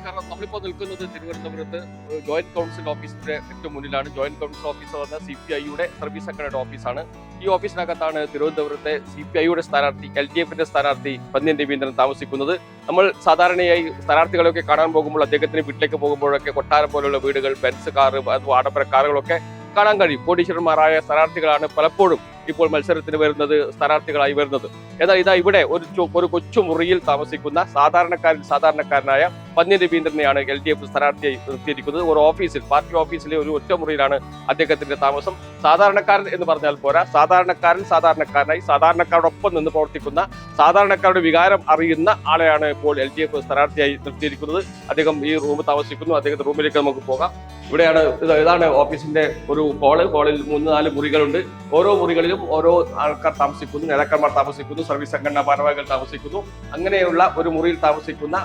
നമസ്കാരം നമ്മളിപ്പോൾ നിൽക്കുന്നത് തിരുവനന്തപുരത്ത് ജോയിന്റ് കൗൺസിൽ ഓഫീസിന്റെ ഏറ്റവും മുന്നിലാണ്. ജോയിന്റ് കൗൺസിൽ ഓഫീസ് വന്ന സി പി ഐയുടെ സർവീസ് സെക്രട്ടറി ഓഫീസാണ് ഈ ഓഫീസിനകത്താണ് തിരുവനന്തപുരത്തെ സി പി ഐയുടെ സ്ഥാനാർത്ഥി എൽ ഡി എഫിന്റെ സ്ഥാനാർത്ഥി പന്ന്യൻ രവീന്ദ്രൻ താമസിക്കുന്നത്. നമ്മൾ സാധാരണയായി സ്ഥാനാർത്ഥികളെയൊക്കെ കാണാൻ പോകുമ്പോൾ അദ്ദേഹത്തിന് വീട്ടിലേക്ക് പോകുമ്പോഴൊക്കെ കൊട്ടാരം പോലുള്ള വീടുകൾ ബെൻസ് കാറ് ആഡംബര കാറുകളൊക്കെ കാണാൻ കഴിയും. കോടീശ്വരന്മാരായ സ്ഥാനാർത്ഥികളാണ് പലപ്പോഴും ഇപ്പോൾ മത്സരത്തിന് വരുന്നത് സ്ഥാനാർത്ഥികളായി വരുന്നത്. എന്നാൽ ഇതാ ഇവിടെ ഒരു ഒരു കൊച്ചു മുറിയിൽ താമസിക്കുന്ന സാധാരണക്കാരൻ സാധാരണക്കാരനായ പന്നി രവീന്ദ്രനെയാണ് എൽ ഡി എഫ് സ്ഥാനാർത്ഥിയായി നിർത്തിയിരിക്കുന്നത്. ഒരു ഓഫീസിൽ പാർട്ടി ഓഫീസിലെ ഒരു ഒറ്റ മുറിയിലാണ് അദ്ദേഹത്തിന്റെ താമസം. സാധാരണക്കാരൻ എന്ന് പറഞ്ഞാൽ പോരാ. സാധാരണക്കാരൻ സാധാരണക്കാരനായി സാധാരണക്കാരോടൊപ്പം നിന്ന് പ്രവർത്തിക്കുന്ന സാധാരണക്കാരുടെ വികാരം അറിയുന്ന ആളെയാണ് ഇപ്പോൾ എൽ ഡി എഫ് സ്ഥാനാർത്ഥിയായി നിർത്തിയിരിക്കുന്നത്. അദ്ദേഹം ഈ റൂം താമസിക്കുന്നു. അദ്ദേഹത്തിന്റെ റൂമിലേക്ക് നമുക്ക് പോകാം. ഇവിടെയാണ് ഇത് ഇതാണ് ഓഫീസിന്റെ ഒരു ഹോൾ ഹോളിൽ മൂന്ന് നാല് മുറികളുണ്ട്. ഓരോ മുറികളിലും ഓരോ ആൾക്കാർ താമസിക്കുന്നു നേതാക്കന്മാർ താമസിക്കുന്നു സർവീസ് സംഘടനാ ഭാരവാഹികൾ താമസിക്കുന്നു. അങ്ങനെയുള്ള ഒരു മുറിയിൽ താമസിക്കുന്ന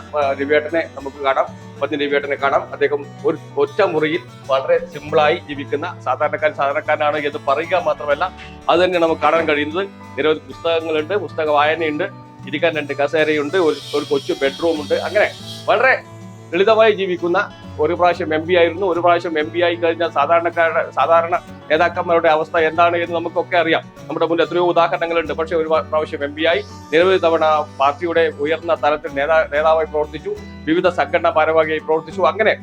രവിയേട്ടനെ നമുക്ക് കാണാം. പത്തിന് രവിയേട്ടനെ കാണാം. അദ്ദേഹം ഒരു ഒറ്റ മുറിയിൽ വളരെ സിമ്പിളായി ജീവിക്കുന്ന സാധാരണക്കാരൻ സാധാരണക്കാരനാണ് എന്ന് പറയുക മാത്രമല്ല അത് തന്നെ നമുക്ക് കാണാൻ കഴിയുന്നത്. നിരവധി പുസ്തകങ്ങളുണ്ട് പുസ്തക വായനയുണ്ട് ഇരിക്കാൻ രണ്ട് കസേരയുണ്ട് ഒരു ഒരു കൊച്ചു ബെഡ്റൂം ഉണ്ട്. അങ്ങനെ വളരെ ലളിതമായി ജീവിക്കുന്ന ഒരു പ്രാവശ്യം എം പി ആയിരുന്നു ഒരു പ്രാവശ്യം എം പി ആയി കഴിഞ്ഞാൽ സാധാരണക്കാരുടെ സാധാരണ നേതാക്കന്മാരുടെ അവസ്ഥ എന്താണ് എന്ന് നമുക്കൊക്കെ അറിയാം. നമ്മുടെ മുന്നിൽ എത്രയോ ഉദാഹരണങ്ങളുണ്ട്. പക്ഷേ ഒരു പ്രാവശ്യം എം പി ആയി നിരവധി തവണ പാർട്ടിയുടെ ഉയർന്ന തലത്തിൽ നേതാ നേതാവായി പ്രവർത്തിച്ചു വിവിധ സംഘടനാ ഭാരവാഹിയായി പ്രവർത്തിച്ചു. അങ്ങനെ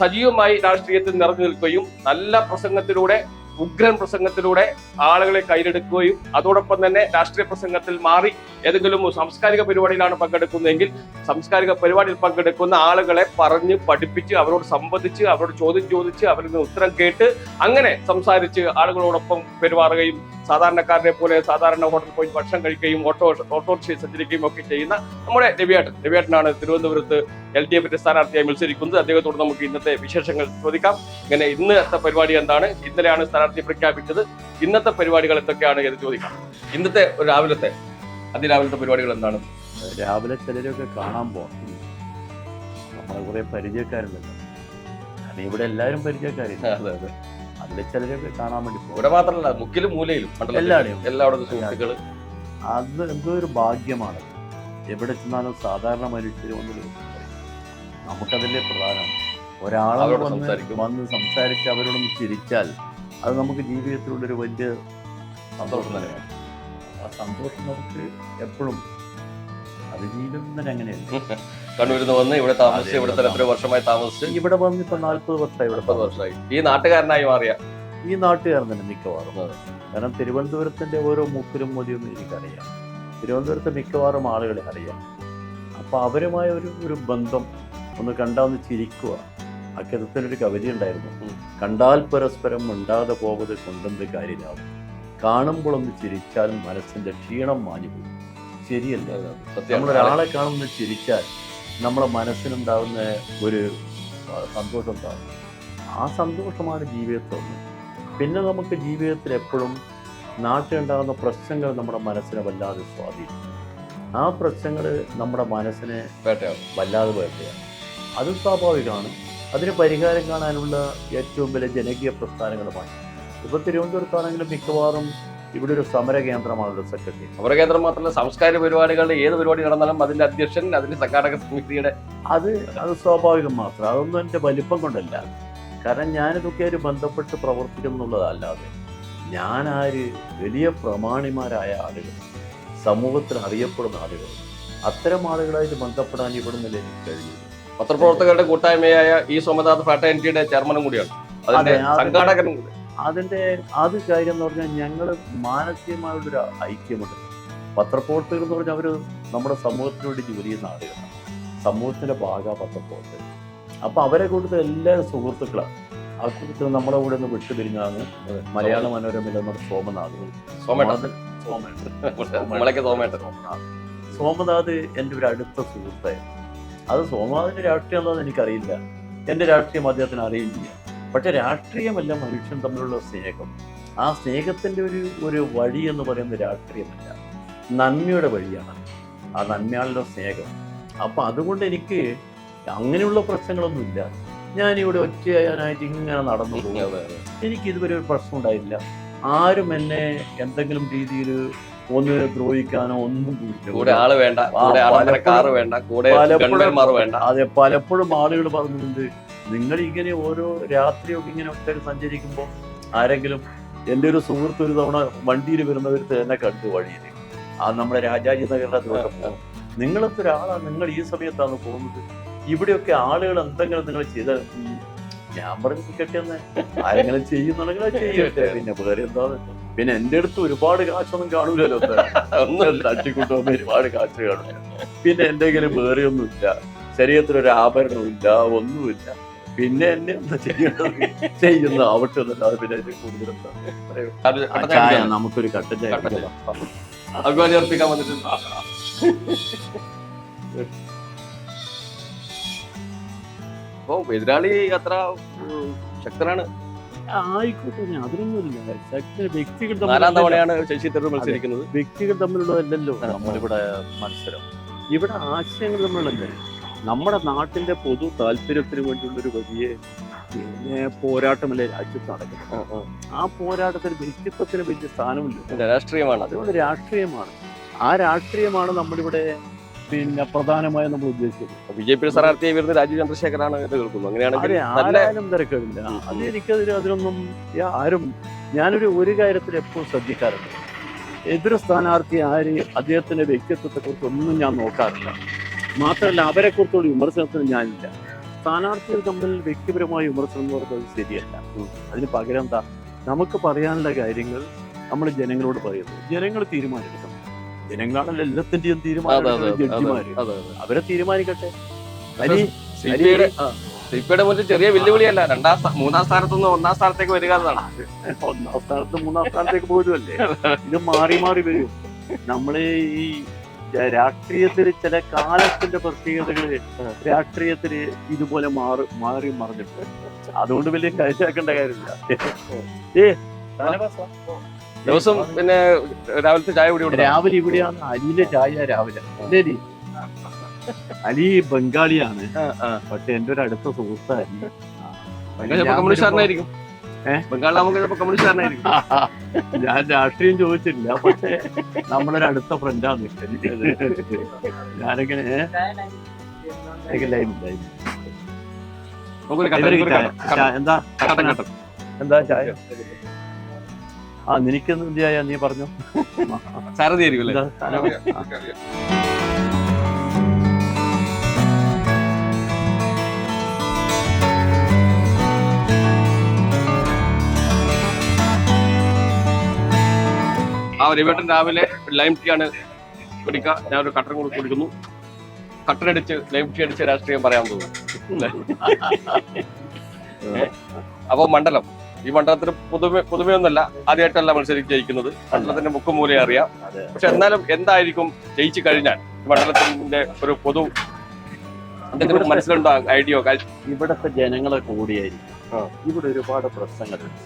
സജീവമായി രാഷ്ട്രീയത്തിൽ നിറഞ്ഞു നിൽക്കുകയും നല്ല പ്രസംഗത്തിലൂടെ ഉഗ്രൻ പ്രസംഗത്തിലൂടെ ആളുകളെ കയ്യിലെടുക്കുകയും അതോടൊപ്പം തന്നെ രാഷ്ട്രീയ പ്രസംഗത്തിൽ മാറി ഏതെങ്കിലും സാംസ്കാരിക പരിപാടിയിലാണ് പങ്കെടുക്കുന്നതെങ്കിൽ സാംസ്കാരിക പരിപാടിയിൽ പങ്കെടുക്കുന്ന ആളുകളെ പറഞ്ഞ് പഠിപ്പിച്ച് അവരോട് സംബന്ധിച്ച് അവരോട് ചോദ്യം ചോദിച്ച് അവരിൽ നിന്ന് ഉത്തരം കേട്ട് അങ്ങനെ സംസാരിച്ച് ആളുകളോടൊപ്പം പെരുമാറുകയും സാധാരണക്കാരനെ പോലെ സാധാരണ ഹോട്ടൽ പോയി ഭക്ഷണം കഴിക്കുകയും ഓട്ടോ ഓട്ടോറിക്ഷയിൽ സഞ്ചരിക്കുകയും ഒക്കെ ചെയ്യുന്ന നമ്മുടെ രവിയേട്ടൻ. രവിയേട്ടനാണ് തിരുവനന്തപുരത്ത് എൽ ഡി എഫിന്റെ സ്ഥാനാർത്ഥിയായി മത്സരിക്കുന്നത്. അദ്ദേഹത്തോട് നമുക്ക് ഇന്നത്തെ വിശേഷങ്ങൾ ചോദിക്കാം. ഇങ്ങനെ ഇന്നത്തെ പരിപാടി എന്താണ്? ഇന്നലെയാണ് സ്ഥാനാർത്ഥി പ്രഖ്യാപിച്ചത് ഇന്നത്തെ പരിപാടികൾ എന്തൊക്കെയാണ് എന്ന് ചോദിക്കാം. ഇന്നത്തെ ഒരു രാവിലത്തെ അതിരാവിലത്തെ പരിപാടികൾ എന്താണ്? രാവിലെ ചിലരൊക്കെ കാണാൻ പോകാം നമ്മളെ കുറെ പരിചയക്കാരുണ്ടല്ലോ. കാരണം ഇവിടെ എല്ലാവരും പരിചയക്കാരില്ല? അതെ അതെ. അതിൽ ചിലരൊക്കെ കാണാൻ വേണ്ടി പോകും ഇവിടെ മാത്രമല്ല മുക്കിലും മൂലയിലും എല്ലാവരും. എല്ലാവരുടെയും എല്ലായിടത്തും സുഹൃത്തുക്കൾ. അത് എന്തോ ഒരു ഭാഗ്യമാണ്. എവിടെ ചെന്നാലും സാധാരണ മനുഷ്യർ വന്ന് നമുക്കതിന്റെ പ്രധാനം. ഒരാളോട് വന്ന്. വന്ന് സംസാരിച്ച് അവരോടൊന്ന് ചിരിച്ചാൽ അത് നമുക്ക് ജീവിതത്തിലുള്ളൊരു വലിയ സന്തോഷം തന്നെയാണ്. ആ സന്തോഷം നമുക്ക് എപ്പോഴും അത് ജീവിതം തന്നെ അങ്ങനെയല്ല കണ്ണൂരിൽ നിന്ന് വന്ന് ഇവിടെ താമസിച്ച് ഇവിടെ എത്രയോ വർഷമായി താമസിച്ച് ഇവിടെ വന്ന് ഇപ്പൊ നാല്പത് വർഷമായി ഇവിടെ വർഷമായി. ഈ നാട്ടുകാരനായി മാറിയ? ഈ നാട്ടുകാരൻ തന്നെ മിക്കവാറും. കാരണം തിരുവനന്തപുരത്തിന്റെ ഓരോ മുക്കിലും മൂലയും എനിക്കറിയാം. തിരുവനന്തപുരത്തെ മിക്കവാറും ആളുകളെ അറിയാം. അപ്പൊ അവരുമായ ഒരു ഒരു ബന്ധം ഒന്ന് കണ്ടാന്ന് ചിരിക്കുക അക്കിതത്തിലൊരു കവിത ഉണ്ടായിരുന്നു. കണ്ടാൽ പരസ്പരം മിണ്ടാതെ പോവത് കൊണ്ടെന്ത് കാര്യമാവും കാണുമ്പോൾ ഒന്ന് ചിരിച്ചാൽ മനസ്സിന്റെ ക്ഷീണം മാഞ്ഞു പോകും. ശരിയല്ല? നമ്മളൊരാളെ കാണുന്ന ചിരിച്ചാൽ നമ്മുടെ മനസ്സിനുണ്ടാവുന്ന ഒരു സന്തോഷം ഉണ്ടാവും. ആ സന്തോഷമാണ് ജീവിതത്തിലൊന്ന് പിന്നെ നമുക്ക് ജീവിതത്തിൽ എപ്പോഴും നാട്ടിലുണ്ടാകുന്ന പ്രശ്നങ്ങൾ നമ്മുടെ മനസ്സിനെ വല്ലാതെ സ്വാധീനിക്കും. ആ പ്രശ്നങ്ങൾ നമ്മുടെ മനസ്സിനെ വല്ലാതെ വേട്ടയാണ് അത് സ്വാഭാവികമാണ്. അതിന് പരിഹാരം കാണാനുള്ള ഏറ്റവും വലിയ ജനകീയ പ്രസ്ഥാനങ്ങളുമായി. ഇപ്പോൾ തിരുവനന്തപുരത്താണെങ്കിലും മിക്കവാറും ഇവിടെ ഒരു സമര കേന്ദ്രമാണല്ലോ സെക്രട്ടറി. സമര കേന്ദ്രം മാത്രമല്ല സാംസ്കാരിക പരിപാടികളുടെ ഏത് പരിപാടി നടന്നാലും അതിന്റെ അധ്യക്ഷൻ അതിന്റെ സംഘാടക സമിതിയുടെ അത് അത് സ്വാഭാവികം മാത്രം. അതൊന്നും എന്റെ വലിപ്പം കൊണ്ടല്ല. കാരണം ഞാനിതൊക്കെ ഒരു ബന്ധപ്പെട്ട് പ്രവർത്തിക്കുന്നുള്ളതല്ലാതെ ഞാൻ ആര് വലിയ പ്രമാണിമാരായ ആളുകൾ സമൂഹത്തിൽ അറിയപ്പെടുന്ന ആളുകൾ അത്തരം ആളുകളായിട്ട് ബന്ധപ്പെടാൻ ഇവിടെ നിന്ന് എനിക്ക് കഴിഞ്ഞു പത്രപ്രവർത്തകരുടെ കൂട്ടായ്മയായ ഈ സോമനാഥ് ഫ്രാറ്റേണിറ്റിയുടെ ചെയർമാനും കൂടിയാണ്. അതിന്റെ സംഘാടകൻ അതിന്റെ സംഘാടകനും കൂടി. അതിന്റെ അത് കാര്യം എന്ന് പറഞ്ഞാൽ ഞങ്ങൾ മാനസികമായുള്ളൊരു ഐക്യമുണ്ട്. പത്രപ്രവർത്തകർ എന്ന് പറഞ്ഞാൽ അവർ നമ്മുടെ സമൂഹത്തിന് വേണ്ടി ജോലി ചെയ്യുന്ന ആളുകളാണ്. സമൂഹത്തിന്റെ ഭാഗ പത്രപ്രവർത്തകർ. അപ്പൊ അവരെ കൂടുതൽ എല്ലാ സുഹൃത്തുക്കളാണ്. ആ കൂട്ടത്തിൽ നമ്മുടെ കൂടെ ഒന്ന് വിട്ടുപിരിഞ്ഞാണ് മലയാള മനോരമയിലെ നമ്മുടെ സോമനാഥ്. സോമനാഥ് സോമനാഥ്. സോമനാഥ് എന്റെ ഒരു അടുത്ത സുഹൃത്തായിരുന്നു. അത് സോമനാഥിന്റെ രാഷ്ട്രീയം എന്താണെന്ന് എനിക്കറിയില്ല. എന്റെ രാഷ്ട്രീയം അദ്ദേഹത്തിന് അറിയില്ല. പക്ഷെ രാഷ്ട്രീയമല്ല മനുഷ്യൻ തമ്മിലുള്ള സ്നേഹം. ആ സ്നേഹത്തിന്റെ ഒരു ഒരു വഴി എന്ന് പറയുന്നത് രാഷ്ട്രീയമല്ല. നന്മയുടെ വഴിയാണ്. ആ നന്മയാണല്ലോ സ്നേഹം. അപ്പൊ അതുകൊണ്ട് എനിക്ക് അങ്ങനെയുള്ള പ്രശ്നങ്ങളൊന്നുമില്ല. ഞാനിവിടെ ഒറ്റയാനായിട്ട് ഇങ്ങനെ നടന്നു പോകും. അതെ, അതെ. എനിക്ക് ഇതുവരെ ഒരു പ്രശ്നം ഉണ്ടായില്ല ആരും എന്നെ എന്തെങ്കിലും രീതിയിൽ ഒന്ന് ദ്രോഹിക്കാനോ ഒന്നും. കൂടെ ആൾ വേണ്ട കൂടെ കാറ് വേണ്ട കൂടെ വേണ്ട. അതെ പലപ്പോഴും ആളുകൾ പറഞ്ഞിട്ടുണ്ട് നിങ്ങൾ ഇങ്ങനെ ഓരോ രാത്രിയൊക്കെ ഇങ്ങനെ ഒറ്റ സഞ്ചരിക്കുമ്പോൾ ആരെങ്കിലും എന്റെ ഒരു സുഹൃത്ത് ഒരു തവണ വണ്ടിയിൽ വരുന്നവർ തന്നെ കണ്ടു വഴിയിൽ. ആ നമ്മുടെ രാജാജി നഗറിന്റെ അതിലൂടെ പോകും. നിങ്ങളത്തെ ഒരാളാണ് നിങ്ങൾ ഈ സമയത്താണ് പോകുന്നത്. ഇവിടെയൊക്കെ ആളുകൾ എന്തെങ്കിലും നിങ്ങൾ ചെയ്ത ഞാൻ പറഞ്ഞു കെട്ടിയെന്ന് ആരെങ്കിലും ചെയ്യുന്നുണ്ടെങ്കിൽ അത് ചെയ്യട്ടെ. പിന്നെ വേറെ എന്താ പിന്നെ എന്റെ അടുത്ത് ഒരുപാട് കാശൊന്നും കാണൂലല്ലോ ഒന്നും തട്ടിക്കൊണ്ടുവന്ന് ഒരുപാട് കാശ് കാണൂല പിന്നെ എന്റെ കയ്യിൽ വേറെ ഒന്നുമില്ല. ശരീരത്തിലൊരു ആഭരണവും ഇല്ല ഒന്നുമില്ല. പിന്നെ എന്നെ എന്താ ചെയ്യേണ്ടത് ചെയ്യുന്ന ആവട്ടെ എന്നല്ലാതെ പിന്നെ അതിൽ കൂടുതൽ എന്താ? അത് ആ കട്ടൻ ചായ ചായ നമുക്കൊരു കട്ടൻ ചായ. അഭിമാനി അർപ്പിക്കാൻ വന്നിട്ടുണ്ട്. അപ്പൊ എതിരാളി അത്ര ശക്തനാണ്. ആയിക്കോട്ടെ ഞാൻ അതിനൊന്നുമില്ല. ശക്തി വ്യക്തികൾ നാലാം തവണയാണ് ശശി തരൂർ മത്സരിക്കുന്നത്. വ്യക്തികൾ തമ്മിലുള്ളതല്ലല്ലോ. നമ്മളിവിടെ മത്സരം. ഇവിടെ ആശയങ്ങൾ തമ്മിലുള്ളതല്ലേ? നമ്മുടെ നാട്ടിന്റെ പൊതു താല്പര്യത്തിന് വേണ്ടിയുള്ള ഒരു വലിയ പോരാട്ടമല്ലേ രാജ്യത്ത് നടക്കുന്നത്? ആ പോരാട്ടത്തിൽ വ്യക്തിത്വത്തിന് വലിയ സ്ഥാനമില്ല. രാഷ്ട്രീയമാണ്. അത് അതുകൊണ്ട് രാഷ്ട്രീയമാണ്. ആ രാഷ്ട്രീയമാണ് നമ്മളിവിടെ പിന്നെ പ്രധാനമായും നമ്മൾ ഉദ്ദേശിച്ചത്. ബി ജെ പി സ്ഥാനാർത്ഥിയെ വരുന്നത് രാജീവ് ചന്ദ്രശേഖരാണ് കേൾക്കുന്നു അങ്ങനെയാണെങ്കിൽ ആരായാലും തിരക്കില്ല അത് എനിക്കതിൽ അതിനൊന്നും യാ- ആരും ഞാനൊരു ഒരു കാര്യത്തിൽ എപ്പോഴും ശ്രദ്ധിക്കാറുണ്ട്. എതിർ സ്ഥാനാർത്ഥി ആര് അദ്ദേഹത്തിന്റെ വ്യക്തിത്വത്തെ കുറിച്ചൊന്നും ഞാൻ നോക്കാറില്ല. മാത്രമല്ല അവരെ കുറിച്ചുള്ള വിമർശനത്തിന് ഞാനില്ല. സ്ഥാനാർത്ഥികൾ തമ്മിൽ വ്യക്തിപരമായ വിമർശനം എന്ന് പറയുന്നത് ശരിയല്ല. അതിന് പകരം എന്താ? നമുക്ക് പറയാനുള്ള കാര്യങ്ങൾ നമ്മൾ ജനങ്ങളോട് പറയുന്നു. ജനങ്ങൾ തീരുമാനിക്കണം ജനങ്ങളാണല്ലോ എല്ലാത്തിന്റെയും തീരുമാനം ജഡ്ജിമാര്. അവരെ തീരുമാനിക്കട്ടെ. മുന്നിൽ ചെറിയ വെല്ലുവിളിയല്ല രണ്ടാം മൂന്നാം സ്ഥാനത്ത് നിന്ന് ഒന്നാം സ്ഥാനത്തേക്ക് വരിക എന്നതാണ്. ഒന്നാം സ്ഥാനത്ത് മൂന്നാം സ്ഥാനത്തേക്ക് പോരുമല്ലേ ഇത് മാറി മാറി വരും. നമ്മൾ ഈ രാഷ്ട്രീയത്തിൽ ചില കാലത്തിന്റെ പ്രത്യേകതകൾ രാഷ്ട്രീയത്തിൽ ഇതുപോലെ മാറി മാറി മറിഞ്ഞിട്ടുണ്ട്. അതുകൊണ്ട് വലിയ കാര്യമാക്കേണ്ട കാര്യമില്ല. ഏ ദിവസം പിന്നെ രാവിലത്തെ ചായ കൂടി. രാവിലെ ഇവിടെയാണ് അലിന്റെ ചായ രാവിലെ. അല്ലേ അലി? ബംഗാളിയാണ്. പക്ഷെ എന്റെ ഒരു അടുത്ത കമ്മ്യൂണിസ്റ്റുകാരനായിരിക്കും ചിലപ്പോ ഞാൻ രാഷ്ട്രീയം ചോദിച്ചില്ല പക്ഷെ നമ്മളൊരു അടുത്ത ഫ്രണ്ടാണ് ഞാനെങ്ങനെ എന്താ. എന്താ ചായ? ആ നിനക്ക് എന്തിയായ നീ പറഞ്ഞു? സാരഥി ആയിരിക്കും? ആ. രവിവേട്ടൻ രാവിലെ ലൈം ടീ ആണ് കുടിക്കുക. ഞാൻ ഒരു കട്ടൻ കൂടി കുടിക്കുന്നു. കട്ടനടിച്ച് ലൈം ടീ അടിച്ച് രാഷ്ട്രീയം പറയാൻ പോകുന്നു. അപ്പൊ മണ്ഡലം. ഈ മണ്ഡലത്തിന് പുതുമ പുതുമയൊന്നുമല്ല ആദ്യമായിട്ടല്ല മത്സരിച്ച് ജയിക്കുന്നത്. മണ്ഡലത്തിന്റെ മുക്കും മൂലയെ അറിയാം പക്ഷെ എന്നാലും എന്തായിരിക്കും ജയിച്ചു കഴിഞ്ഞാൽ ഈ മണ്ഡലത്തിന്റെ ഒരു പൊതു എന്തെങ്കിലും മനസ്സിലുണ്ടോ ഐഡിയോ? ഇവിടുത്തെ ജനങ്ങളെ കൂടിയായിരിക്കും. ഇവിടെ ഒരുപാട് പ്രശ്നങ്ങളുണ്ട്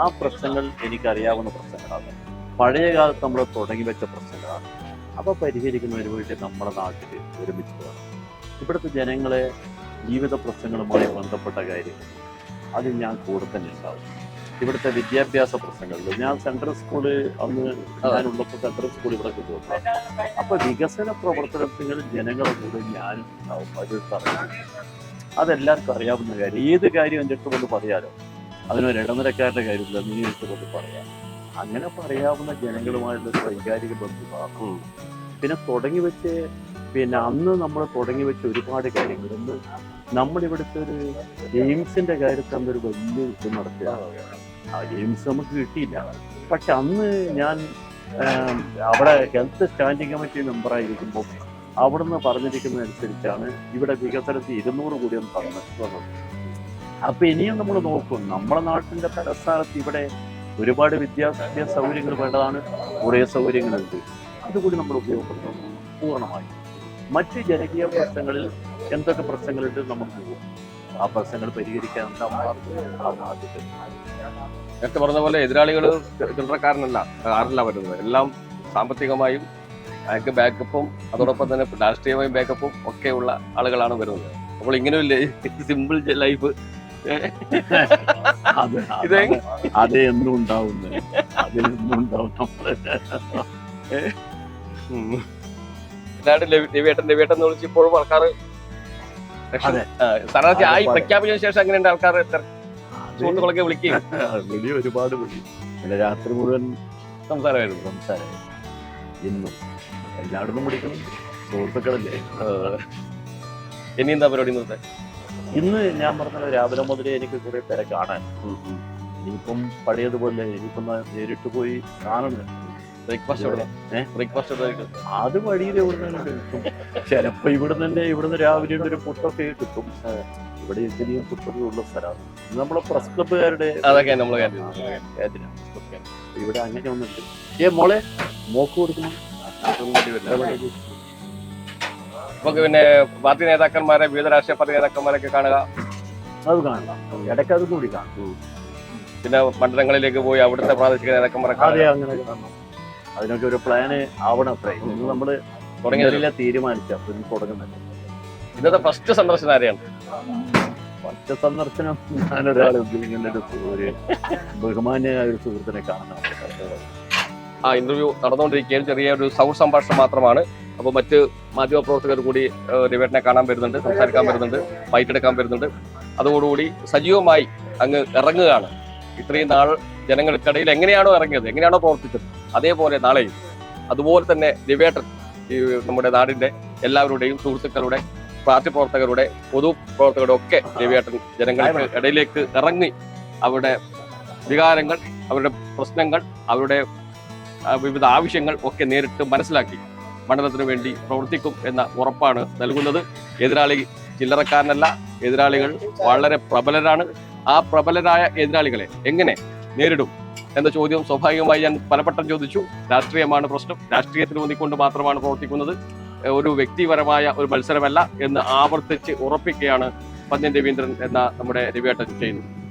ആ പ്രശ്നങ്ങൾ എനിക്കറിയാവുന്ന പ്രശ്നങ്ങളാണ്. പഴയ കാലത്ത് നമ്മൾ തുടങ്ങി വെച്ച പ്രശ്നങ്ങളാണ്. അപ്പൊ പരിഹരിക്കുന്നതിന് വേണ്ടി നമ്മുടെ നാട്ടിൽ ഒരുമിച്ച് പോകണം. ഇവിടുത്തെ ജനങ്ങളെ ജീവിത പ്രശ്നങ്ങളുമായി ബന്ധപ്പെട്ട കാര്യങ്ങൾ അത് ഞാൻ കൂടെ തന്നെ ഉണ്ടാവും. ഇവിടുത്തെ വിദ്യാഭ്യാസ പ്രശ്നങ്ങളിൽ ഞാൻ സെൻട്രൽ സ്കൂൾ അന്ന് ഞാനുള്ളപ്പോൾ സെൻട്രൽ സ്കൂൾ ഇവിടെ കിട്ടുന്നു അപ്പൊ വികസന പ്രവർത്തനത്തിൽ ജനങ്ങളെ കൂടെ ഞാനും ഉണ്ടാവും അത് പറയാം അതെല്ലാവർക്കും അറിയാവുന്ന കാര്യം. ഏത് കാര്യം എന്റെ അടുത്ത് കൊണ്ട് പറയാലോ? അതിനൊരു ഇടനിലക്കാരുടെ കാര്യമില്ല നീ എടുത്ത് കൊണ്ട് പറയാം. അങ്ങനെ പറയാവുന്ന ജനങ്ങളുമായിട്ടുള്ള വൈകാരിക ബന്ധമാണ് പിന്നെ തുടങ്ങി വെച്ച് പിന്നെ അന്ന് നമ്മൾ തുടങ്ങി വെച്ച ഒരുപാട് കാര്യങ്ങൾ. ഇന്ന് നമ്മളിവിടുത്തെ ഒരു എയിംസിന്റെ കാര്യത്തിൽ അന്നൊരു വലിയ ഇത് നടത്തുക ആ എയിംസ് നമുക്ക് കിട്ടിയില്ല. പക്ഷെ അന്ന് ഞാൻ അവിടെ ഹെൽത്ത് സ്റ്റാൻഡിംഗ് കമ്മിറ്റി മെമ്പറായിരിക്കുമ്പോൾ അവിടുന്ന് പറഞ്ഞിരിക്കുന്നതനുസരിച്ചാണ് ഇവിടെ വികസനത്തിൽ ഇരുന്നൂറ് കോടി ഒന്ന് പറഞ്ഞത് അപ്പൊ ഇനിയും നമ്മൾ നോക്കും. നമ്മുടെ നാട്ടിന്റെ തലസ്ഥാനത്ത് ഇവിടെ ഒരുപാട് വിദ്യാഭ്യാസ സൗകര്യങ്ങൾ വേണ്ടതാണ്. കുറേ സൗകര്യങ്ങളുണ്ട്. അതുകൂടി നമ്മൾ ഉപയോഗപ്പെടുത്തണം. പൂർണമായി. മറ്റ് ജനകീയ പ്രശ്നങ്ങളിൽ എന്തൊക്കെ പ്രശ്നങ്ങളുണ്ട് നമുക്ക്. ആ പ്രശ്നങ്ങൾ പരിഹരിക്കാൻ. നേരത്തെ പറഞ്ഞ പോലെ എതിരാളികൾ ചില്ലറക്കാരനല്ല ആരല്ല വരുന്നത്. എല്ലാം സാമ്പത്തികമായും അയാൾക്ക് ബാക്കപ്പും അതോടൊപ്പം തന്നെ രാഷ്ട്രീയമായും ബാക്കപ്പും ഒക്കെ ഉള്ള ആളുകളാണ് വരുന്നത്. അപ്പോൾ ഇങ്ങനെ സിമ്പിൾ ലൈഫ് ഇത്? അത് എന്നും ഉണ്ടാവുന്നത് അത് എന്നും ഉണ്ടാവും നമ്മൾ. എല്ലാവരും ലവി- രവിയേട്ടൻ രവിയേട്ടൻ എന്ന് വിളിച്ച് ഇപ്പോഴും ആൾക്കാർ. സ്ഥാനാർത്ഥി ആയി. പ്രഖ്യാപിച്ചതിന് ശേഷം എങ്ങനെയുണ്ട് ആൾക്കാർ സുഹൃത്തുക്കളൊക്കെ വിളിക്കുകയും? വിളി ഒരുപാട് വിളി. രാത്രി മുഴുവൻ സംസാരമായിരുന്നു. സംസാരം ഇന്നും എല്ലായിടത്തും വിളിക്കണം സുഹൃത്തുക്കളല്ലേ? ഇനി എന്താ പരിപാടി ഇന്നത്തെ? ഇന്ന് ഞാൻ പറഞ്ഞ രാവിലെ മുതലേ എനിക്ക് കുറെ പേരെ കാണാൻ ഇനിയിപ്പം പഴയതുപോലെ ഇനിയിപ്പം നേരിട്ട് പോയി കാണണം ബ്രേക്ക്ഫാസ്റ്റ് അത് വഴിയിൽ ഇവിടെ നിന്ന് കിട്ടും. ചിലപ്പോ ഇവിടെ തന്നെ ഇവിടുന്ന് രാവിലെ ഒരു പുട്ടൊക്കെ കിട്ടും. ഇവിടെ ഇത്തിരിയും പുട്ടൊക്കെ ഉള്ള സ്ഥലമാണ്. നമ്മളെ പ്രസ് ക്ലബ്ബുകാരുടെ അതൊക്കെ. ഇവിടെ അങ്ങനെ ഒന്നുണ്ട് ഏ മോളെ മോക്ക് കൊടുക്കണം. നമുക്ക് പിന്നെ പാർട്ടി നേതാക്കന്മാരെ വിവിധ രാഷ്ട്രീയ പാർട്ടി നേതാക്കന്മാരൊക്കെ കാണുക. അത് കാണണം. ഇടയ്ക്ക് അത് കൂടി കാണും. പിന്നെ മണ്ഡലങ്ങളിലേക്ക് പോയി അവിടുത്തെ പ്രാദേശിക നേതാക്കന്മാരെ കാണുക. അതിനൊക്കെ ഒരു പ്ലാന് ആവണം അത്രേ. ഇന്ന് നമ്മൾ തുടങ്ങിയത് തുടങ്ങിയതിലെ തീരുമാനിച്ചു. ഇന്ന് തുടങ്ങുന്നുണ്ട് ഇന്നത്തെ ഫസ്റ്റ് സന്ദർശനം ആരെയാണ്? ഫസ്റ്റ് സന്ദർശനം ഞാനൊരാൾ ഇങ്ങനെ ഒരു ബഹുമാന്യനായ ഒരു സുഹൃത്തിനെ കാണണം. ആ ഇന്റർവ്യൂ നടന്നുകൊണ്ടിരിക്കുകയും ചെറിയ ഒരു സൗഹൃദ സംഭാഷണം മാത്രമാണ്. അപ്പോൾ മറ്റ് മാധ്യമപ്രവർത്തകർ കൂടി ഏഹ്, കാണാൻ വരുന്നുണ്ട് സംസാരിക്കാൻ വരുന്നുണ്ട് ബൈറ്റ് എടുക്കാൻ വരുന്നുണ്ട്. അതോടുകൂടി സജീവമായി അങ്ങ് ഇറങ്ങുകയാണ്. ഇത്രയും നാൾ ജനങ്ങൾക്കിടയിൽ എങ്ങനെയാണോ ഇറങ്ങിയത് എങ്ങനെയാണോ പ്രവർത്തിച്ചത്? അതേപോലെ നാളെയും അതുപോലെ തന്നെ ദിവേട്ടൻ ഈ നമ്മുടെ നാടിന്റെ എല്ലാവരുടെയും സുഹൃത്തുക്കളുടെ പാർട്ടി പ്രവർത്തകരുടെ പൊതു പ്രവർത്തകരുടെ ഒക്കെ രവിയേട്ടൻ ജനങ്ങളുടെ ഇടയിലേക്ക് ഇറങ്ങി അവരുടെ വികാരങ്ങൾ അവരുടെ പ്രശ്നങ്ങൾ അവരുടെ വിവിധ ആവശ്യങ്ങൾ ഒക്കെ നേരിട്ട് മനസ്സിലാക്കി മണ്ഡലത്തിന് വേണ്ടി പ്രവർത്തിക്കും എന്ന ഉറപ്പാണ് നൽകുന്നത്. എതിരാളി ചില്ലറക്കാരനല്ല എതിരാളികൾ വളരെ പ്രബലരാണ്. ആ പ്രബലരായ എതിരാളികളെ എങ്ങനെ നേരിടും? എന്ന ചോദ്യം സ്വാഭാവികമായി ഞാൻ പലവട്ടം ചോദിച്ചു. രാഷ്ട്രീയമാണ് പ്രശ്നം. രാഷ്ട്രീയത്തിൽ ഊന്നിക്കൊണ്ട് മാത്രമാണ് പ്രവർത്തിക്കുന്നത്. ഒരു വ്യക്തിപരമായ ഒരു മത്സരമല്ല എന്ന് ആവർത്തിച്ച് ഉറപ്പിക്കുകയാണ് പന്ന്യൻ രവീന്ദ്രൻ എന്ന നമ്മുടെ രവിയേട്ടൻ ചെയ്യുന്നത്.